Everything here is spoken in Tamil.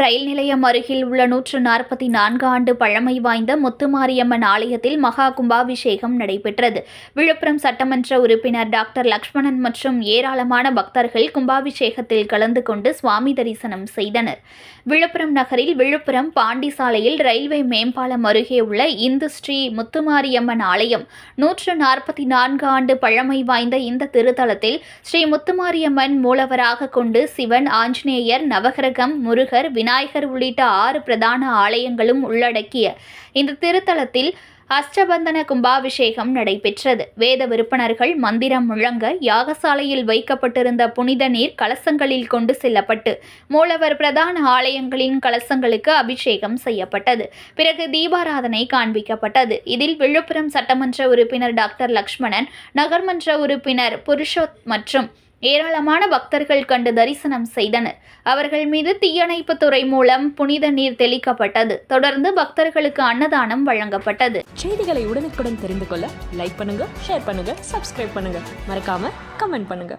ரயில் நிலையம் அருகில் உள்ள நூற்று நாற்பத்தி நான்கு ஆண்டு பழமை வாய்ந்த முத்துமாரியம்மன் ஆலயத்தில் மகா கும்பாபிஷேகம் நடைபெற்றது. விழுப்புரம் சட்டமன்ற உறுப்பினர் டாக்டர் லக்ஷ்மணன் மற்றும் ஏராளமான பக்தர்கள் கும்பாபிஷேகத்தில் கலந்து கொண்டு சுவாமி தரிசனம் செய்தனர். விழுப்புரம் நகரில் விழுப்புரம் பாண்டி சாலையில் ரயில்வே மேம்பாலம் அருகே உள்ள இந்து ஸ்ரீ முத்துமாரியம்மன் ஆலயம் நூற்று நாற்பத்தி நான்கு ஆண்டு பழமை வாய்ந்த இந்த திருத்தலத்தில் ஸ்ரீ முத்துமாரியம்மன் மூலவராக கொண்டு சிவன் ஆஞ்சநேயர் நவகிரகம் முருகர் விநாயகர் உள்ளிட்ட ஆறு பிரதான ஆலயங்களும் உள்ளடக்கிய இந்த திருத்தலத்தில் அஷ்டபந்தன கும்பாபிஷேகம் நடைபெற்றது. வேத விற்பனர்கள் மந்திரம் முழங்க யாகசாலையில் வைக்கப்பட்டிருந்த புனித நீர் கலசங்களில் கொண்டு செல்லப்பட்டு மூலவர் பிரதான ஆலயங்களின் கலசங்களுக்கு அபிஷேகம் செய்யப்பட்டது. பிறகு தீபாராதனை காண்பிக்கப்பட்டது. இதில் விழுப்புரம் சட்டமன்ற உறுப்பினர் டாக்டர் லக்ஷ்மணன் நகர்மன்ற உறுப்பினர் புருஷோத் மற்றும் ஏராளமான பக்தர்கள் கண்டு தரிசனம் செய்தனர். அவர்கள் மீது தீயணைப்பு துறை மூலம் புனித நீர் தெளிக்கப்பட்டது. தொடர்ந்து பக்தர்களுக்கு அன்னதானம் வழங்கப்பட்டது. செய்திகளை உடனுக்குடன் தெரிந்து கொள்ள லைக் பண்ணுங்க ஷேர் பண்ணுங்க சப்ஸ்கிரைப் பண்ணுங்க. மறக்காம கமெண்ட் பண்ணுங்க.